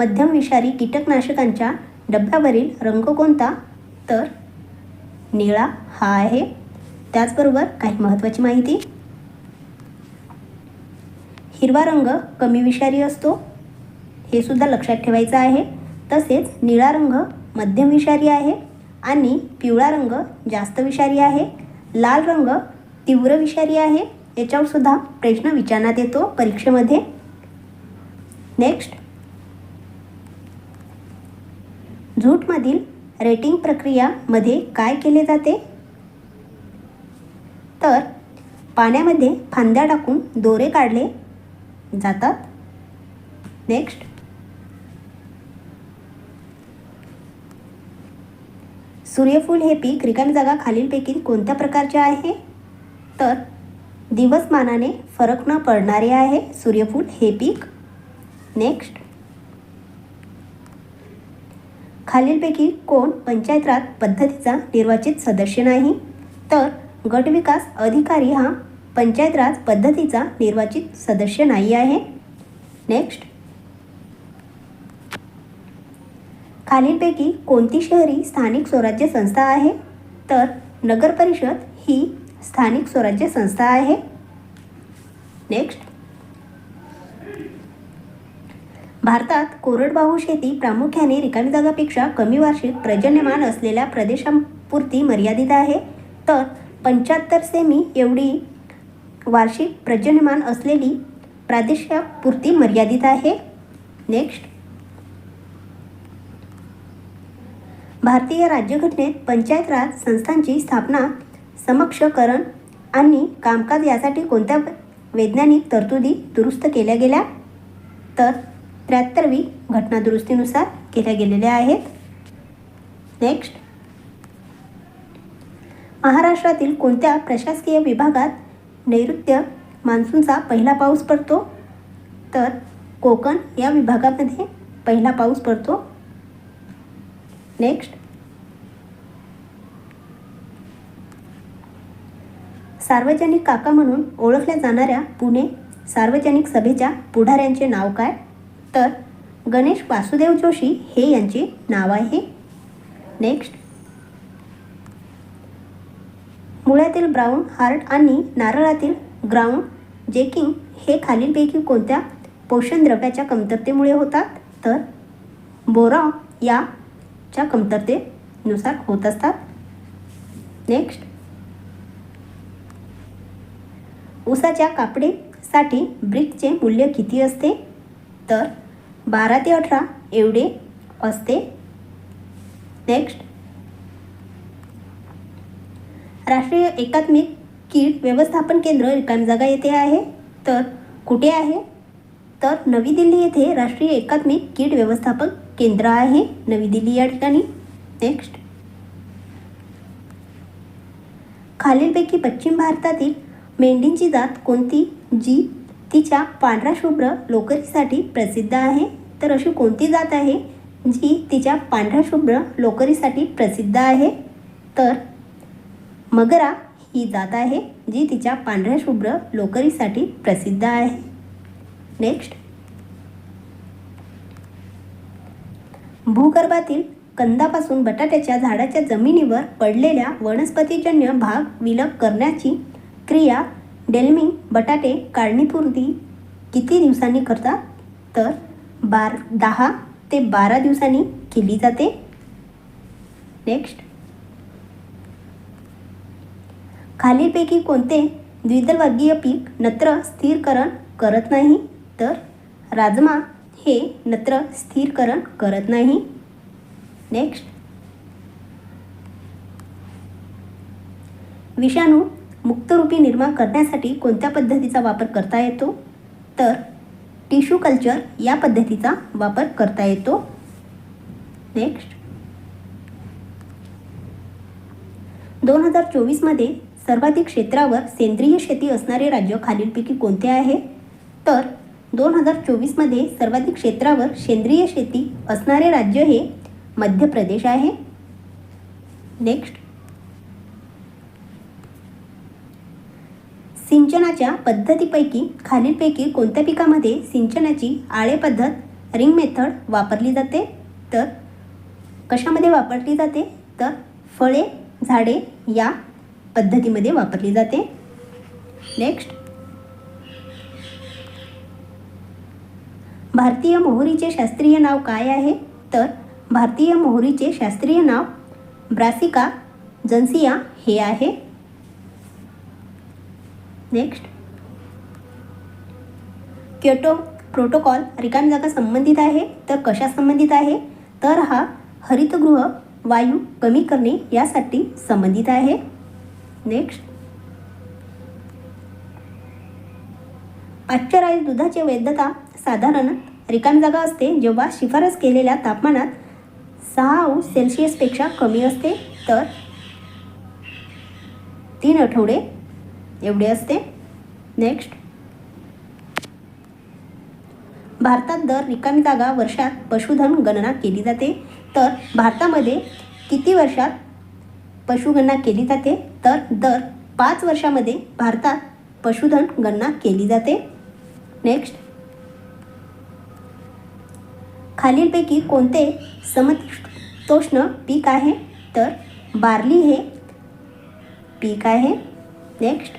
मध्यम विषारी कीटकनाशकांच्या डब्यावरील रंग कोणता? तर निळा हा आहे. त्याचबरोबर काही महत्त्वाची माहिती? हिरवा रंग कमी विषारी असतो. हे सुद्धा लक्षात ठेवायचं आहे. तसेच निळा रंग मध्यम विषारी आहे आणि पिवळा रंग जास्त विषारी आहे. लाल रंग तीव्र विषारी आहे. याच्यावर सुद्धा प्रश्न विचारण्यात येतो परीक्षेमध्ये. नेक्स्ट झूटमधील रेटिंग प्रक्रियामध्ये काय केले जाते? तर पाण्यामध्ये फांद्या टाकून दोरे काढले जातात. नेक्स्ट सूर्यफूल हे पीक रिकामी जागा खालीलपैकी कोणत्या प्रकारचे आहे? तर दिवसमानाने फरक न पडणारे आहे सूर्यफूल हे पीक. नेक्स्ट खालीलपैकी कोण पंचायत राज पद्धतीचा निर्वाचित सदस्य नाही? तर गटविकास अधिकारी हा पंचायत राज पद्धतीचा निर्वाचित सदस्य नाही आहे. नेक्स्ट खालीलपैकी कोणती शहरी स्थानिक स्वराज्य संस्था आहे? तर नगरपरिषद ही स्थानिक स्वराज्य संस्था आहे. नेक्स्ट भारतात कोरडवाहू शेती प्रामुख्याने रिकामी जागापेक्षा कमी वार्षिक पर्जन्यमान असलेल्या प्रदेशांपुरती मर्यादित आहे. तर पंच्याहत्तर सेमी एवढी वार्षिक प्रजन्यमान असलेली प्रादेशापुरती मर्यादित आहे. नेक्स्ट भारतीय राज्यघटनेत पंचायत राज संस्थांची स्थापना समक्षकरण आणि कामकाज यासाठी कोणत्या वैज्ञानिक तरतुदी दुरुस्त केल्या गेल्या? तर त्र्याहत्तरवी घटनादुरुस्तीनुसार केल्या गेलेल्या आहेत. नेक्स्ट महाराष्ट्रातील कोणत्या प्रशासकीय विभागात नैऋत्य मान्सूनचा पहिला पाऊस पडतो? तर कोकण या विभागामध्ये पहिला पाऊस पडतो. नेक्स्ट सार्वजनिक काका म्हणून ओळखल्या जाणाऱ्या पुणे सार्वजनिक सभेच्या पुढाऱ्यांचे नाव काय? तर गणेश वासुदेव जोशी हे यांचे नाव आहे. नेक्स्ट मुळ्यातील ब्राऊन हार्ट आणि नारळातील ग्राउंड जेकिंग हे खालीलपैकी कोणत्या पोषण द्रव्याच्या कमतरतेमुळे होतात? तर बोरा याच्या कमतरतेनुसार होत असतात. नेक्स्ट ऊसाच्या कापडीसाठी ब्रिकचे मूल्य किती असते? तर बारा ते अठरा एवढे असते. नेक्स्ट राष्ट्रीय एकात्मिक कीड व्यवस्थापन केंद्र रिकामी जागा येथे आहे. तर कुठे आहे? तर नवी दिल्ली येथे राष्ट्रीय एकात्मिक कीड व्यवस्थापन केंद्र आहे. नवी दिल्ली या ठिकाणी. नेक्स्ट खालीलपैकी पश्चिम भारतातील मेंढींची जात कोणती? जी तिच्या पांढऱ्या शुभ्र लोकरीसाठी प्रसिद्ध आहे. तर अशी कोणती जात आहे? जी तिच्या पांढऱ्या शुभ्र लोकरीसाठी प्रसिद्ध आहे. तर मगरा ही जात आहे जी तिच्या पांढऱ्या शुभ्र लोकरीसाठी प्रसिद्ध आहे. नेक्स्ट भूगर्भातील कंदापासून बटाट्याच्या झाडाच्या जमिनीवर पडलेल्या वनस्पतीजन्य भाग विलग करण्याची क्रिया डेल्मिंग बटाटे काढणीपूर्वी किती दिवसांनी करतात? तर बार दहा ते बारा दिवसांनी केली जाते. नेक्स्ट खालीलपैकी कोणते द्विदलवर्गीय पीक नत्र स्थिरकरण करत नाही? तर राजमा हे नत्र स्थिरकरण करत नाही. नेक्स्ट विषाणू मुक्तरूपी निर्माण करण्यासाठी कोणत्या पद्धतीचा वापर करता येतो? तर टिश्यू कल्चर या पद्धतीचा वापर करता येतो. नेक्स्ट. दोन हजार चोवीसमध्ये सर्वाधिक क्षेत्रावर सेंद्रिय शेती असणारे राज्य खालीलपैकी कोणते आहे? तर दोन हजार चोवीसमध्ये सर्वाधिक क्षेत्रावर सेंद्रिय शेती असणारे राज्य हे मध्य प्रदेश आहे. नेक्स्ट. सिंचनाच्या पद्धतीपैकी खालीलपैकी कोणत्या पिकामध्ये सिंचनाची आळे पद्धत रिंग मेथड वापरली जाते? तर कशामध्ये वापरली जाते? तर फळे झाडे या पद्धतीमध्ये वापरली जाते. नेक्स्ट. भारतीय मोहरीचे शास्त्रीय नाव काय आहे? तर भारतीय मोहरीचे शास्त्रीय नाव ब्रासिका जन्सिया हे आहे. नेक्स्ट क्योटो प्रोटोकॉल रिकामी जागा संबंधित आहे तर कशा संबंधित आहे? तर हा हरितगृह वायू कमी करणे यासाठी संबंधित आहे. नेक्स्ट पाश्चराईज दुधाची वैधता साधारण रिकामी जागा असते जेव्हा शिफारस केलेल्या तापमानात सहा अंश सेल्सिअसपेक्षा कमी असते तर तीन आठवडे एवढे असते? नेक्स्ट भारतात दर रिकामी जागा वर्षात पशुधन गणना केली जाते. तर भारतामध्ये किती वर्षात पशुगणना केली जाते? तर दर पाच वर्षामध्ये भारतात पशुधन गणना केली जाते. नेक्स्ट खालीलपैकी कोणते समतोष्ण पीक आहे? तर बार्ली हे पीक आहे. नेक्स्ट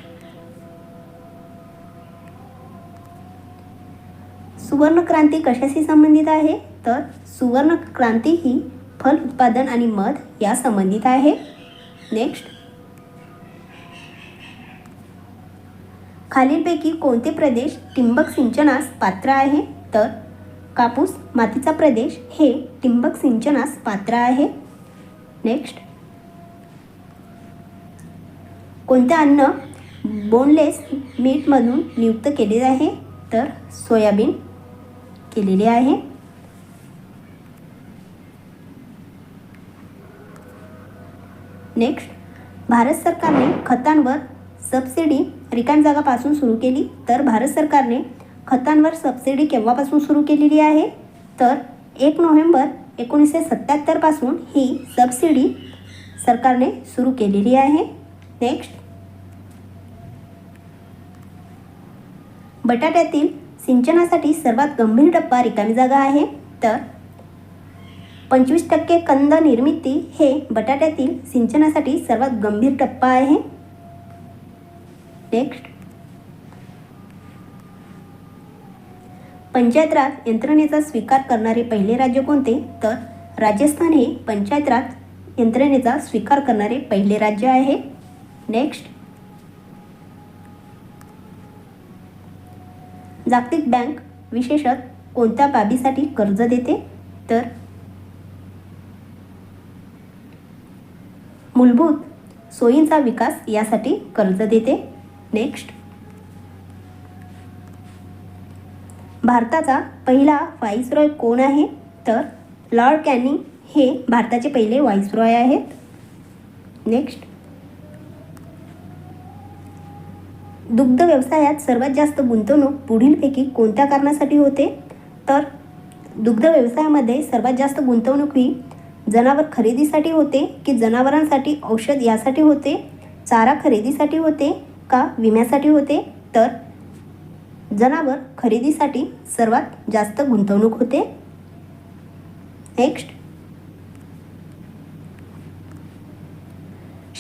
सुवर्ण क्रांती कशाशी संबंधित आहे? तर सुवर्ण क्रांती ही फल उत्पादन आणि मध या संबंधित आहे. नेक्स्ट खालीलपैकी कोणते प्रदेश टिंबक सिंचनास पात्र आहे? तर कापूस मातीचा प्रदेश हे टिंबक सिंचनास पात्र आहे. नेक्स्ट कोणते अन्न बोनलेस मीटमधून नियुक्त केले आहे? तर सोयाबीन केलेले आहे. नेक्स्ट भारत सरकारने खतांवर सबसिडी रिकाम जागापासून सुरू केली. तर भारत सरकारने खतांवर सबसिडी केव्हापासून सुरू केलेली आहे? तर एक नोव्हेंबर एकोणीसशे सत्त्याहत्तरपासून ही सबसिडी सरकारने सुरू केलेली आहे. नेक्स्ट बटाट्यातील सिंचनासाठी सर्वात गंभीर टप्पा रिकामी जागा आहे. तर पंचवीस टक्के कंद निर्मिती हे बटाट्यातील सिंचनासाठी सर्वात गंभीर टप्पा आहे. नेक्स्ट. पंचायत राज यंत्रणेचा स्वीकार करणारे पहिले राज्य कोणते? तर राजस्थान हे पंचायत राज यंत्रणेचा स्वीकार करणारे पहिले राज्य आहे. नेक्स्ट. जागतिक बँक विशेषत कोणत्या बाबीसाठी कर्ज देते? तर मूलभूत सोयींचा विकास यासाठी कर्ज देते. नेक्स्ट भारताचा पहिला व्हाईसरॉय कोण आहे? तर लॉर्ड कॅनिंग हे भारताचे पहिले व्हाईसरॉय आहेत. नेक्स्ट दुग्ध व्यवसायात सर्वात जास्त गुंतवणूक पुढीलपैकी कोणत्या कारणासाठी होते? तर दुग्ध व्यवसायामध्ये सर्वात जास्त गुंतवणूक ही जनावर खरेदीसाठी होते की जनावरांसाठी औषध यासाठी होते? चारा खरेदीसाठी होते का विम्यासाठी होते? तर जनावर खरेदीसाठी सर्वात जास्त गुंतवणूक होते. नेक्स्ट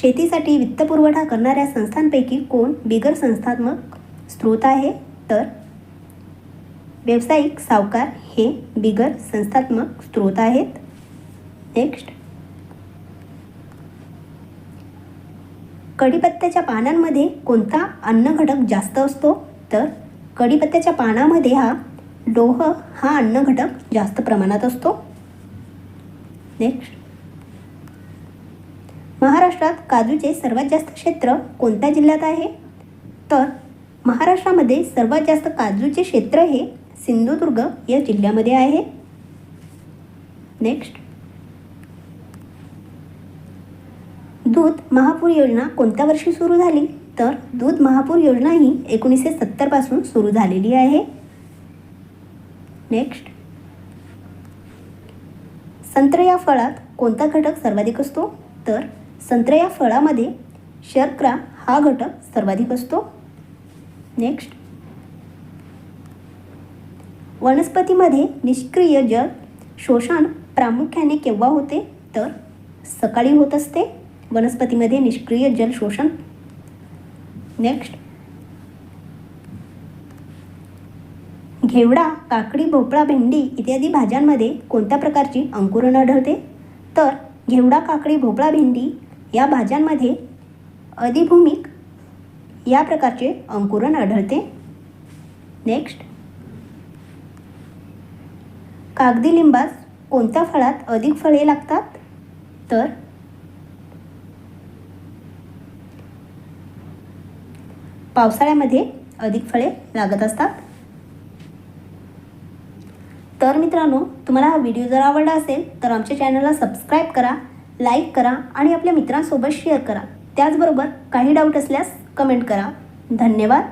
शेतीसाठी वित्तपुरवठा करणाऱ्या संस्थांपैकी कोण बिगर संस्थात्मक स्रोत आहे? तर व्यावसायिक सावकार हे बिगर संस्थात्मक स्रोत आहेत. नेक्स्ट कढीपत्त्याच्या पानांमध्ये कोणता अन्न घटक जास्त असतो? तर कढीपत्त्याच्या पानामध्ये हा लोह हा अन्न घटक जास्त प्रमाणात असतो. नेक्स्ट महाराष्ट्रात काजूचे सर्वात जास्त क्षेत्र कोणत्या जिल्ह्यात आहे? तर महाराष्ट्रामध्ये सर्वात जास्त काजूचे क्षेत्र हे सिंधुदुर्ग या जिल्ह्यामध्ये आहे. नेक्स्ट दूध महापूर योजना कोणत्या वर्षी सुरू झाली? तर दूध महापूर योजना ही एकोणीसशे सत्तरपासून सुरू झालेली आहे. नेक्स्ट संत्र या फळात कोणता घटक सर्वाधिक असतो? तर संत्र या फळामध्ये शर्करा हा घटक सर्वाधिक असतो. नेक्स्ट वनस्पतीमध्ये निष्क्रिय जल शोषण प्रामुख्याने केव्हा होते? तर सकाळी होत असते. वनस्पतीमध्ये निष्क्रिय जल शोषण. नेक्स्ट घेवडा काकडी भोपळा भेंडी इत्यादी भाज्यांमध्ये कोणत्या प्रकारची अंकुरण आढळते? तर घेवडा काकडी भोपळा भेंडी या भाज्यांमध्ये अधिभूमिक या प्रकारचे अंकुरण आढळते. नेक्स्ट कागदी लिंबास कोणत्या फळात अधिक फळे लागतात? तर पावसाळ्यामध्ये अधिक फळे लागत असतात. तर मित्रांनो तुम्हाला हा व्हिडिओ जर आवडला असेल तर आमच्या चॅनलला सबस्क्राईब करा. लाईक करा आणि आपल्या मित्रांसोबत शेअर करा. त्याचबरोबर काही डाऊट असल्यास कमेंट करा. धन्यवाद.